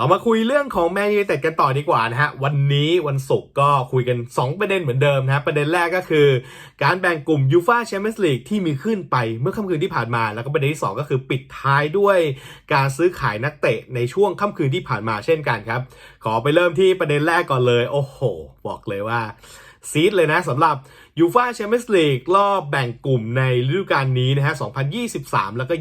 เรามาคุยเรื่องของแมนยู i เต็ดกันต่อดีกว่านะฮะ วันนี้วันศุกร์ก็คุยกัน 2 ประเด็นเหมือนเดิมนะฮะ ประเด็นแรกก็คือ การแบ่งกลุ่มยูฟ่าแชมเปี้ยนส์ลีกที่มีขึ้นไปเมื่อค่ำคืนที่ผ่านมา แล้วก็ประเด็นที่ 2 ก็คือปิดท้ายด้วยการซื้อขายนักเตะในช่วงค่ำคืนที่ผ่านมาเช่นกันครับ ขอไปเริ่มที่ประเด็นแรกก่อนเลย โอ้โห บอกเลยว่า ซีดเลยนะสำหรับยูฟาแชมเปี้ยนส์ลีกรอบแบ่งกลุ่มในฤดูกาลนี้นะฮะ 2023 แล้วก็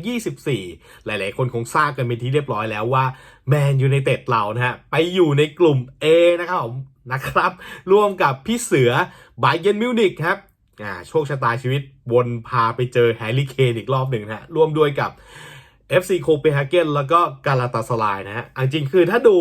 24 หลายๆ คนคงทราบกันเป็นที่เรียบร้อยแล้วว่าแมนยู i นเต็ดเรานะฮะ ไปอยู่ในกลุ่ม A นะครับผมนะครับ ร่วมกับพี่เสือไบเยนมิวนิกครับอ่าโชคชะตาชีวิตวนพาไปเจอแฮร์รี่เคนอีกรอบหนึ่งนะฮะร่วมด้วยกับ FC โคเปนเฮเกนแล้วก็กาลาตาสลายนะฮะอันจริงคือถ้าดู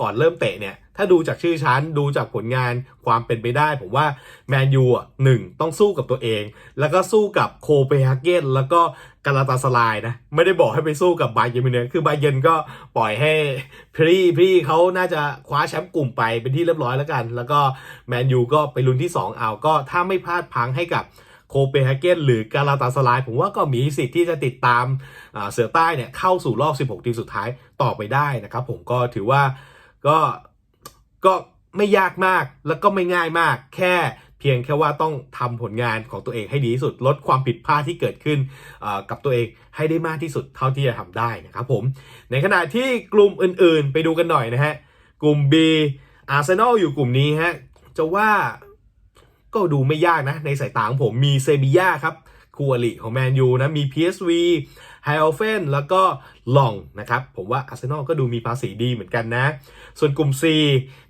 ก่อนเริ่มเตะเนี่ยถ้าดูจากชื่อชั้นดูจากผลงานความเป็นไปได้ ผมว่าแมนยูอะหนึ่งต้องสู้กับตัวเอง แล้วก็สู้กับโคเปนเฮเกนแล้วก็กาลาตาสลายนะ ไม่ได้บอกให้ไปสู้กับบาเยนมิวนิกคือบาเยนก็ปล่อยให้พรีพรีเขาน่าจะคว้าแชมป์กลุ่มไปเป็นที่เรียบร้อยแล้วกัน แล้วก็แมนยูก็ไปลุ้นที่ 2 เอาก็ถ้าไม่พลาดพังให้กับโคเปนเฮเกนหรือกาลาตาสลายผมว่าก็มีสิทธิ์ที่จะติดตามเสือใต้เนี่ยเข้าสู่รอบ 16 ทีมสุดท้ายต่อไปได้นะครับผมก็ถือว่า ก็ก็ไม่ยากมากแล้วก็ไม่ง่ายมาก แค่เพียงแค่ว่าต้องทำผลงานของตัวเองให้ดีที่สุด ลดความผิดพลาดที่เกิดขึ้นกับตัวเองให้ได้มากที่สุดเท่าที่จะทำได้นะครับผมในขณะที่กลุ่มอื่นๆ ไปดูกันหน่อยนะฮะกลุ่ม B อาร์เซนอลอยู่กลุ่มนี้ฮะจะว่าก็ดูไม่ยากนะ ในสายตาของผมมีเซบียาครับคูอลิของแมนยูนะมี PSV ไฮออเฟนแล้วก็ลองนะครับ ผมว่าอาร์เซนอลก็ดูมีภาษีดีเหมือนกันนะ ส่วนกลุ่ม C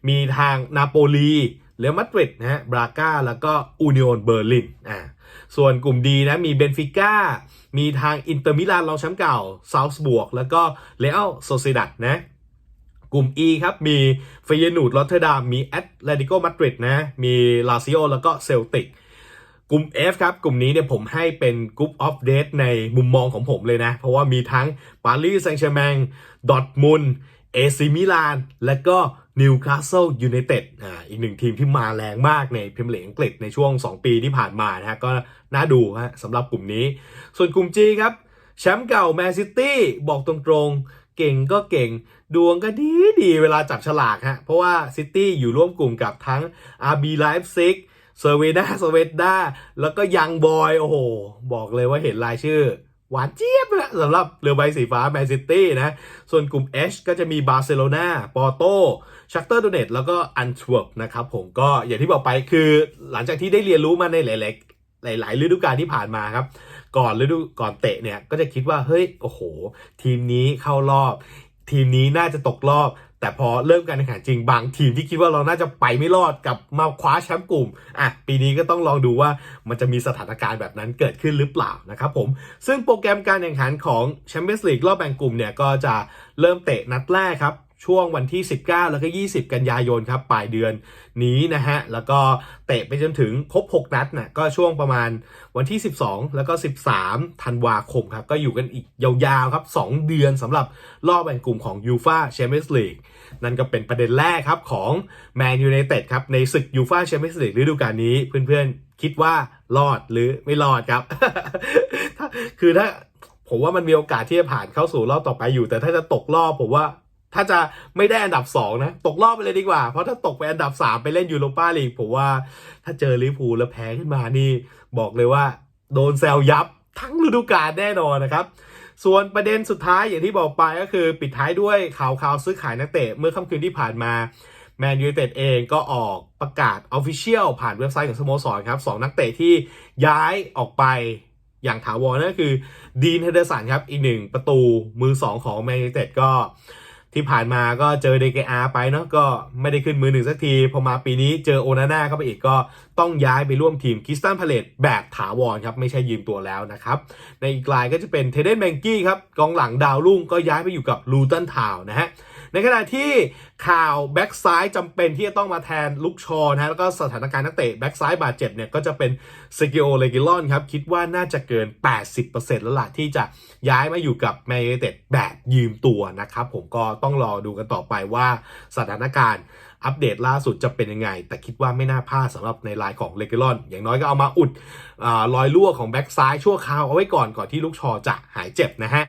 มีทางนาโปลีเรอัลมาดริดนะฮะบราก้าแล้วก็อูนิโอนเบอร์ลินอ่าส่วนกลุ่มดีนะมีเบนฟิก้ามีทางอินเตอร์มิลานรองแชมป์เก่าซาวส์บวกแล้วก็เรอัลโซซิดัดนะกลุ่ม E ครับ มีเฟยนูดลอตเทอร์ดามมีแอตเลติโกมาดริดนะ มีลาซิโอแล้วก็เซลติก กลุ่ม F ครับ กลุ่มนี้เนี่ยผมให้เป็นกลุ่มออฟเดตในมุมมองของผมเลยนะ เพราะว่ามีทั้งปารีสแซงต์แชร์แมงดอทมุนเอซิมิลานและก็นิวคาสเซิลยูไนเต็ดอ่าอีกหนึ่งทีมที่มาแรงมากในพรีเมียร์ลีกอังกฤษในช่วง 2 ปีที่ผ่านมานะฮะก็น่าดูฮะสำหรับกลุ่มนี้ ส่วนกลุ่ม G ครับ แชมป์เก่าแมนซิตี้บอกตรงๆ เก่งก็เก่ง ดวงก็ดีดีเวลาจับฉลากฮะเพราะว่าซิตี้อยู่ร่วมกลุ่มกับทั้ง RB Leipzig เซเวดาเซเวดาแล้วก็ยังบอย โอ้โห บอกเลยว่าเห็นรายชื่อ หวานเจี๊ยบนะสำหรับเรือใบสีฟ้าแมนซิตี้นะ ส่วนกลุ่ม H ก็จะมีบาร์เซโลนาปอร์โตชักเตอร์ดูเนตแล้วก็อันทเวิร์ปนะครับผมก็อย่างที่บอกไปคือหลังจากที่ได้เรียนรู้มาในหลายๆหลายๆฤดูกาลที่ผ่านมาครับ ก่อนฤดูก่อนเตะเนี่ยก็จะคิดว่าเฮ้ยโอ้โห ทีมนี้เข้ารอบ ทีมนี้น่าจะตกรอบ แต่พอเริ่มการแข่งขันจริงบางทีมที่คิดว่าเราน่าจะไปไม่รอดกับมาคว้าแชมป์กลุ่มอะปีนี้ก็ต้องลองดูว่ามันจะมีสถานการณ์แบบนั้นเกิดขึ้นหรือเปล่านะครับผมซึ่งโปรแกรมการแข่งขันของแชมเปี้ยนส์ลีกรอบแบ่งกลุ่มเนี่ยก็จะเริ่มเตะนัดแรกครับ ช่วงวันที่ 19 แล้วก็ 20 กันยายนครับปลายเดือนนี้นะฮะ แล้วก็เตะไปจนถึงครบ 6 นัดนะก็ช่วงประมาณวันที่ 12 แล้วก็ 13 ธันวาคมครับ ก็อยู่กันอีกยาวๆครับ 2 เดือนสำหรับรอบแบ่งกลุ่มของ u f a Champions League นั่นก็เป็นประเด็นแรกครับของ Man United ครับ ในศึก u f a Champions League ฤดูกาลนี้เพื่อนๆ คิดว่ารอดหรือไม่รอดครับ คือถ้าผมว่ามันมีโอกาสที่จะผ่านเข้าสู่รอบต่อไปอยู่ แต่ถ้าจะตกรอบผมว่า ถ้าจะไม่ได้อันดับ 2 นะ ตกรอบไปเลยดีกว่า เพราะถ้าตกไปอันดับ 3 ไปเล่นยูโรปาลีกผมว่าถ้าเจอลิเวอร์พูลแล้วแพ้ขึ้นมานี่ บอกเลยว่า โดนแซวยับทั้งฤดูกาลแน่นอนนะครับ ส่วนประเด็นสุดท้ายอย่างที่บอกไปก็คือปิดท้ายด้วยข่าวข่าวซื้อขายนักเตะเมื่อค่ำคืนที่ผ่านมาแมนยูเต็ดเองก็ออกประกาศ Official ผ่านเว็บไซต์ของสโมสรครับสองนักเตะที่ย้ายออกไปอย่างถาวรนั่นก็คือดีนเฮเดอร์สันครับ อีกหนึ่งประตูมือ 2 ของแมนยูเต็ดก็ ที่ผ่านมาก็เจอเดกอาไปเนาะก็ไม่ได้ขึ้นมือหนึ่งสักที พอมาปีนี้เจอโอนาน่าเข้าไปอีกก็ต้องย้ายไปร่วมทีมคิสตันพาเลตแบบถาวรครับ ไม่ใช่ยืมตัวแล้วนะครับ ในอีกรายก็จะเป็นเทเดนแมงกี้ครับกองหลังดาวรุ่งก็ย้ายไปอยู่กับลูตันทาวน์นะฮะ ในขณะที่ข่าวแบ็กซ้ายจำเป็นที่จะต้องมาแทนลุกชอนะฮะแล้วก็สถานการณ์นักเตะแบ็กซ้ายบาดเจ็บเนี่ยก็จะเป็นสกิโอเลกิลอนครับ คิดว่าน่าจะเกิน 80%แล้วล่ะที่จะย้ายมาอยู่กับแมนยูเต็ดแบบยืมตัวนะครับผมก็ต้องรอดูกันต่อไปว่าสถานการณ์อัปเดตล่าสุดจะเป็นยังไง แต่คิดว่าไม่น่าพลาดสำหรับในรายของเลกิลอน อย่างน้อยก็เอามาอุดอรอยรั่วของแบ็กซ้ายชั่วคราวเอาไว้ก่อนก่อนที่ลูกชอจะหายเจ็บนะฮะ